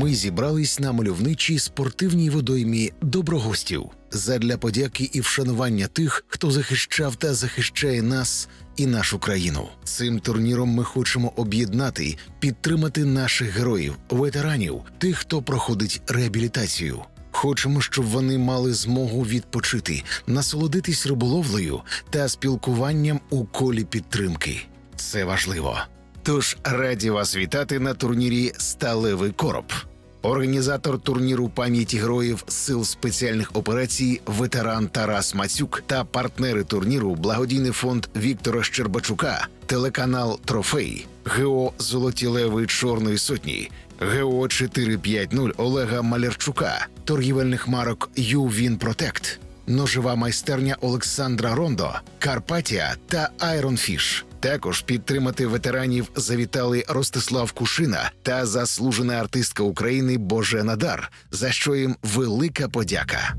Ми зібрались на мальовничій спортивній водоймі доброгостів задля подяки і вшанування тих, хто захищав та захищає нас і нашу країну. Цим турніром ми хочемо об'єднати, підтримати наших героїв, ветеранів, тих, хто проходить реабілітацію. Хочемо, щоб вони мали змогу відпочити, насолодитись риболовлею та спілкуванням у колі підтримки. Це важливо. Тож раді вас вітати на турнірі Сталевий короб. Організатор турніру пам'яті героїв сил спеціальних операцій ветеран Тарас Мацюк та партнери турніру благодійний фонд Віктора Щербачука, телеканал Трофей, ГО Золоті Леви Чорної Сотні, ГО 450 Олега Малярчука, торгівельних марок ЮВІН Протект, ножова майстерня Олександра Рондо, Карпатія та Айрон Фіш. Також підтримати ветеранів завітали Ростислав Кушина та заслужена артистка України Божена Дар, за що їм велика подяка.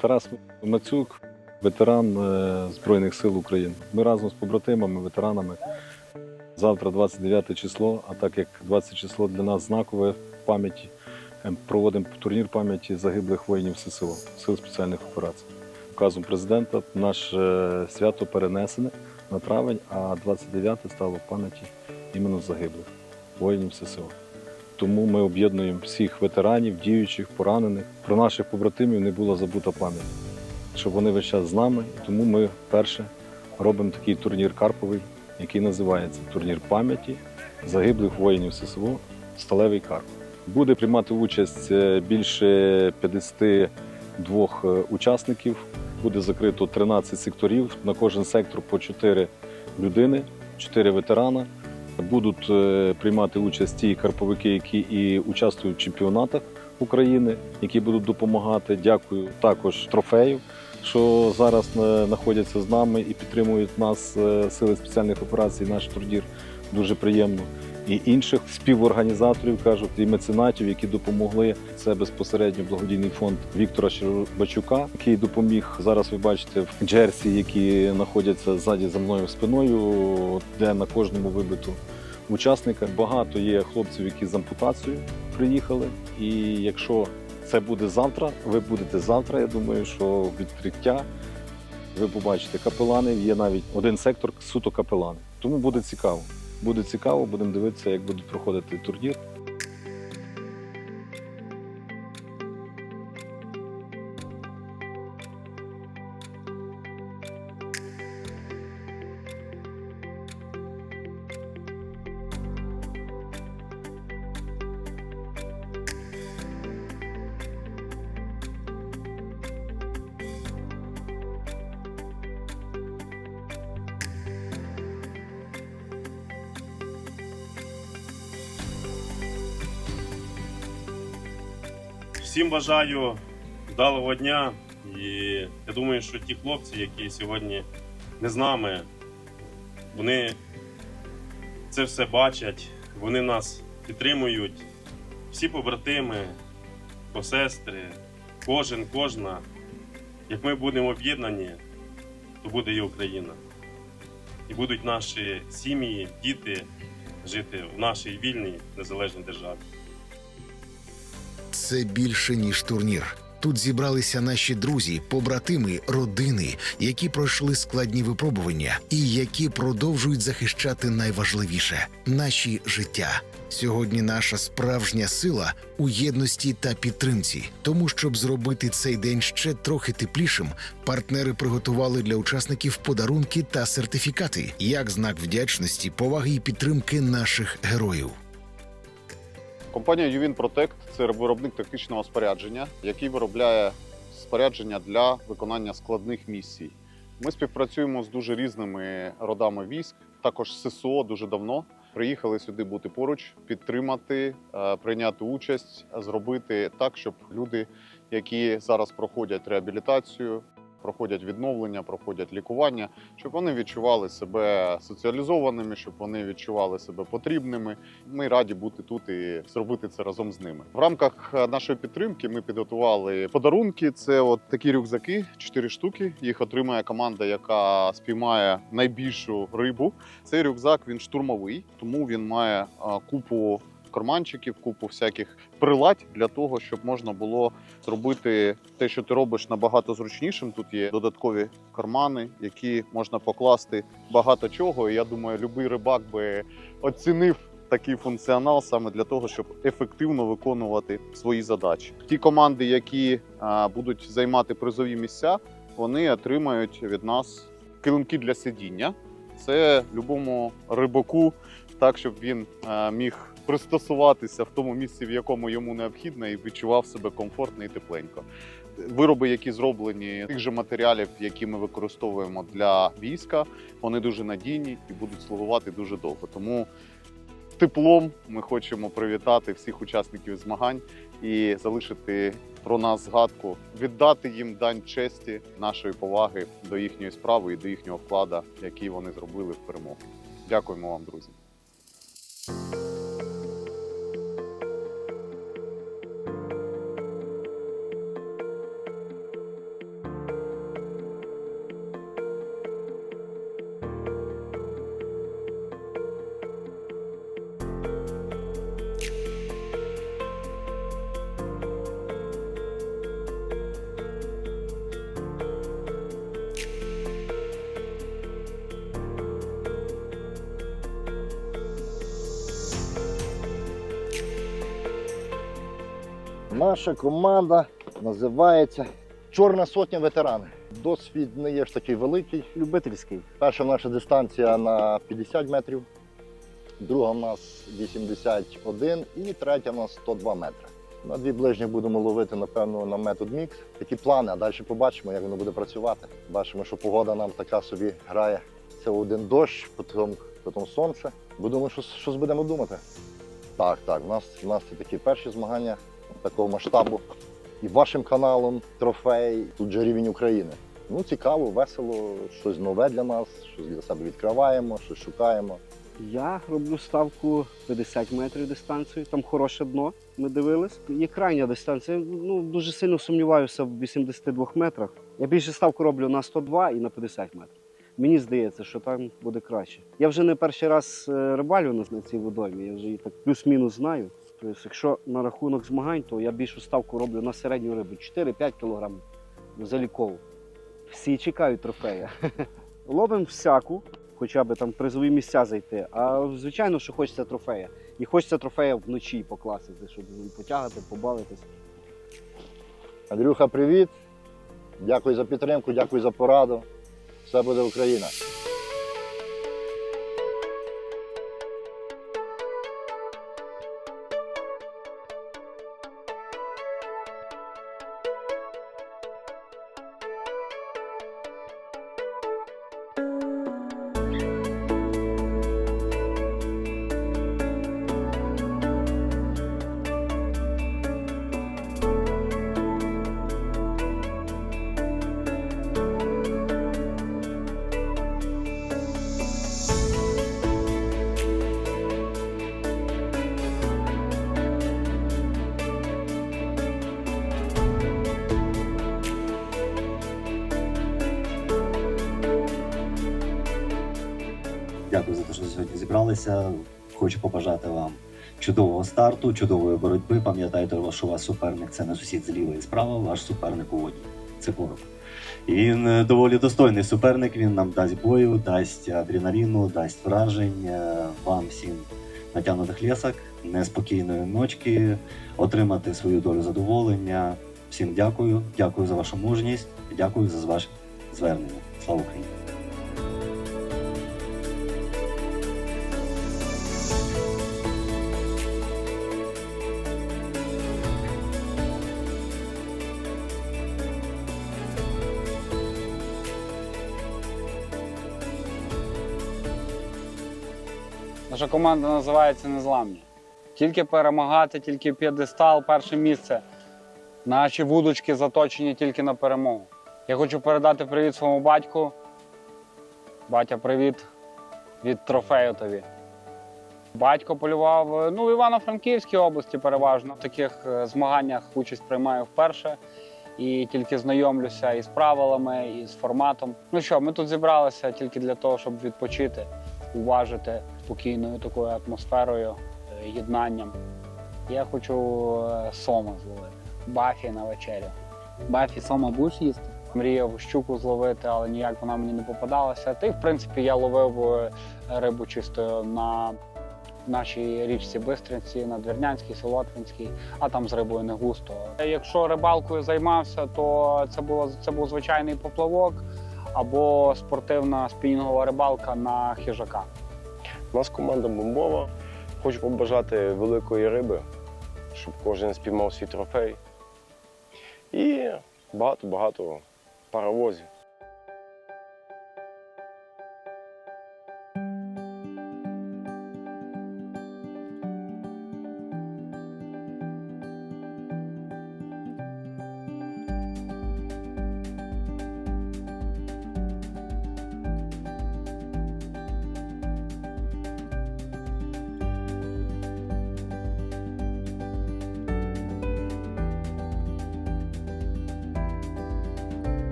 Тарас Мацюк, ветеран е, Збройних сил України. Ми разом з побратимами, ветеранами. Завтра 29 число, а так як 20 число для нас знакове в пам'яті, е, проводимо турнір пам'яті загиблих воїнів ССО, сил спеціальних операцій. Указом президента наше свято перенесене на травень, а 29 стало пам'яті іменно загиблих воїнів ССО. Тому ми об'єднуємо всіх ветеранів, діючих, поранених. Про наших побратимів не була забута пам'ять, щоб вони весь час з нами. Тому ми вперше робимо такий турнір Карповий, який називається Турнір пам'яті загиблих воїнів ССО Сталевий Карп. Буде приймати участь е, більше 52 е, учасників. Буде закрито 13 секторів. На кожен сектор по 4 людини, 4 ветерана. Будуть е, приймати участь ті карповики, які і участвують в чемпіонатах України, які будуть допомагати. Дякую також трофею, що зараз е, знаходяться з нами і підтримують нас е, сили спеціальних операцій. Наш турнір дуже приємно. І інших співорганізаторів кажуть, і меценатів, які допомогли. Це безпосередньо благодійний фонд Віктора Щербачука, який допоміг. Зараз ви бачите в Джерсі, які знаходяться ззаді за мною спиною, де на кожному вибиту учасника. Багато є хлопців, які з ампутацією приїхали. І якщо це буде завтра, ви будете завтра. Я думаю, що відкриття ви побачите капелани. Є навіть один сектор суто капелани. Тому буде цікаво. Буде цікаво, будемо дивитися, як буде проходити турнір. Всім бажаю вдалого дня. І я думаю, що ті хлопці, які сьогодні не з нами, вони це все бачать, вони нас підтримують. Всі побратими, посестри, кожен, кожна. Як ми будемо об'єднані, то буде і Україна. І будуть наші сім'ї, діти жити в нашій вільній незалежній державі. Це більше ніж турнір. Тут зібралися наші друзі, побратими, родини, які пройшли складні випробування і які продовжують захищати найважливіше наші життя. Сьогодні наша справжня сила у єдності та підтримці. Тому, щоб зробити цей день ще трохи теплішим, партнери приготували для учасників подарунки та сертифікати як знак вдячності, поваги і підтримки наших героїв. Компанія Ювін Протект це виробник тактичного спорядження, який виробляє спорядження для виконання складних місій. Ми співпрацюємо з дуже різними родами військ, також ССО дуже давно. Приїхали сюди бути поруч, підтримати, е, прийняти участь, зробити так, щоб люди, які зараз проходять реабілітацію, проходять відновлення, проходять лікування, щоб вони відчували себе соціалізованими, щоб вони відчували себе потрібними. Ми раді бути тут і зробити це разом з ними. В рамках е, нашої підтримки ми підготували подарунки. Це от такі рюкзаки, чотири штуки. Їх отримає команда, яка спіймає найбільшу рибу. Цей рюкзак він штурмовий, тому він має купу карманчиків, купу всяких приладь для того, щоб можна було зробити те, що ти робиш, набагато зручнішим. Тут є додаткові кармани, які можна покласти багато чого. І я думаю, будь-який рибак би оцінив. Такий функціонал саме для того, щоб ефективно виконувати свої задачі. Ті команди, які а, будуть займати призові місця, вони отримають від нас килимки для сидіння. Це любому рибаку, так щоб він е, міг пристосуватися в тому місці, в якому йому необхідно, і відчував себе комфортно і тепленько. Вироби, які зроблені тих же матеріалів, які ми використовуємо для війська, вони дуже надійні і будуть слугувати дуже довго. Тому теплом ми хочемо привітати всіх учасників змагань і залишити про нас згадку, віддати їм дань честі, нашої поваги до їхньої справи і до їхнього вкладу, який вони зробили в перемогу. Дякуємо вам, друзі. Наша команда називається Чорна сотня ветерани. Досвід не є ж такий великий. Любительський. Перша наша дистанція на 50 метрів, друга в нас 81 і третя в нас 102 метри. На дві ближні будемо ловити, напевно, на метод мікс. Такі плани, а далі побачимо, як воно буде працювати. Бачимо, що погода нам така собі грає. Це один дощ, потім, потім сонце. Будемо, що, щось будемо думати. Так, так, у нас, у нас це такі перші змагання такого масштабу. І вашим каналом трофей, тут же рівень України. Ну, цікаво, весело, щось нове для нас, щось для себе відкриваємо, щось шукаємо. Я роблю ставку 50 метрів дистанцію, там хороше дно. Ми дивились. Є крайня дистанція. Ну дуже сильно сумніваюся в 82 метрах. Я більше ставку роблю на 102 і на 50 метрів. Мені здається, що там буде краще. Я вже не перший раз е, рибалю на- цій водоймі, я вже її так плюс-мінус знаю. Тобто, якщо на рахунок змагань, то я більшу ставку роблю на середню рибу 4-5 кг залікову. Всі чекають трофея. Ловимо всяку, хоча б там призові місця зайти. А звичайно, що хочеться трофея. І хочеться трофея вночі покласти, щоб потягати, побавитись. Андрюха, привіт! Дякую за підтримку, дякую за пораду. Все буде Україна. Зібралися. Хочу побажати вам чудового старту, чудової боротьби. Пам'ятайте, що ваш суперник це не сусід зліва і справа, ваш суперник у воді. Це ворог. І він е, доволі достойний суперник. Він нам дасть бою, дасть адреналіну, дасть вражень. Е, Вам всім натягнутих лісок, неспокійної ночки, отримати свою долю задоволення. Всім дякую, дякую за вашу мужність, дякую за ваше звернення. Слава Україні! Наша команда називається Незламні. Тільки перемагати, тільки п'єдестал, перше місце. Наші вудочки заточені тільки на перемогу. Я хочу передати привіт своєму батьку. Батя, привіт від трофею тобі. Батько полював ну, в Івано-Франківській області переважно. В таких е, змаганнях участь приймаю вперше і тільки знайомлюся із правилами, і з форматом. Ну що, ми тут зібралися тільки для того, щоб відпочити, уважити спокійною такою атмосферою, е, єднанням. Я хочу е, сома зловити, бафі на вечерю. Бафі, сома будеш їсти? Мріяв щуку зловити, але ніяк вона мені не попадалася. Та й в принципі я ловив е, рибу чисто на нашій річці Бистринці, на Двірнянській, Солотвинській, а там з рибою не густо. Якщо рибалкою займався, то це було це був звичайний поплавок або спортивна спінінгова рибалка на хижака. У нас команда бомбова. Хочу побажати великої риби, щоб кожен спіймав свій трофей. І багато-багато паровозів.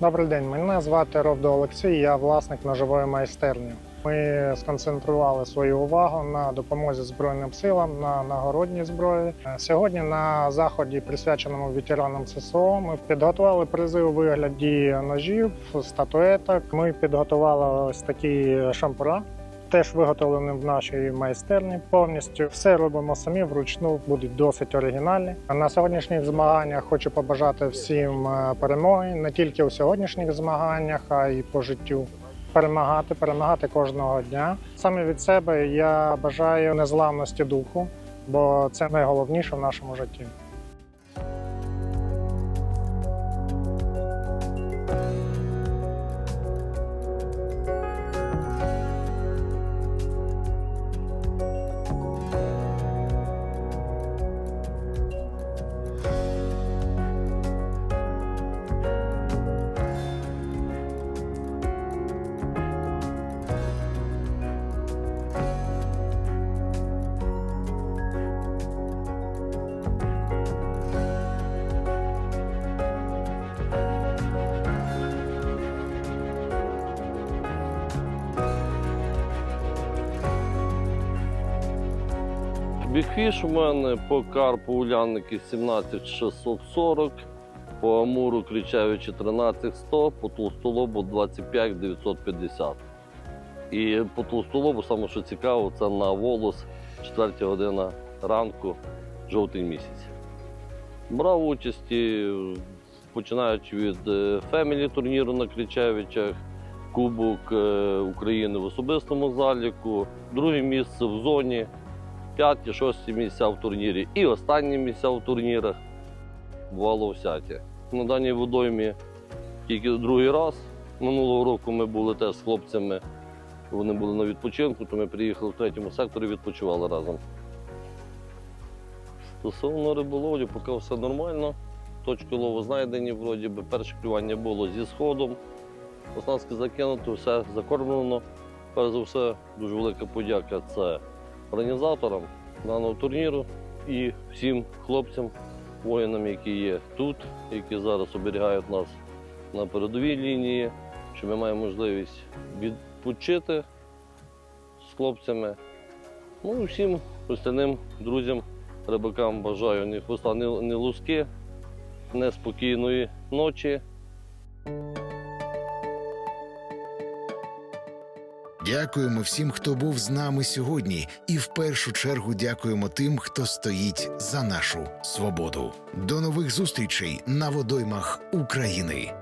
Добрий день, мене звати Ровдо Олексій, я власник ножової майстерні. Ми сконцентрували свою увагу на допомозі Збройним силам на нагородній зброї. Сьогодні на заході, присвяченому ветеранам ССО, ми підготували призи у вигляді ножів, статуеток. Ми підготували ось такі шампура. Теж виготовлені в нашій майстерні повністю. Все робимо самі вручну, будуть досить оригінальні. На сьогоднішніх змаганнях хочу побажати всім е, перемоги не тільки у сьогоднішніх змаганнях, а й по життю. Перемагати, перемагати кожного дня. Саме від себе я бажаю незламності духу, бо це найголовніше в нашому житті. Бігфіш у мене по карпу улянники 17640, по амуру кричаючи 13100, по толстолобу 25950. І по толстолобу, саме що цікаво, це на волос 4 година ранку, жовтий місяць. Брав участі, починаючи від е, фемілі турніру на Кричевичах, Кубок е, України в особистому заліку, друге місце в зоні п'яті, шості місця в турнірі і останні місця в турнірах. Бувало всяке. На даній водоймі тільки другий раз. Минулого року ми були теж з хлопцями. Вони були на відпочинку, то ми приїхали в третьому секторі, відпочивали разом. Стосовно риболовлі, поки все нормально. Точки лову знайдені, вроді би перше клювання було зі сходом. Оснастки закинуто, все закормлено. Перш за все, дуже велика подяка це організаторам даного турніру і всім хлопцям, воїнам, які є тут, які зараз оберігають нас на передовій лінії, що ми маємо можливість відпочити з хлопцями. Ну і всім остальним друзям, рибакам бажаю ні хвоста, ні луски, неспокійної ночі. Дякуємо всім, хто був з нами сьогодні, і в першу чергу дякуємо тим, хто стоїть за нашу свободу. До нових зустрічей на водоймах України.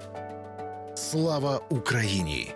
Слава Україні!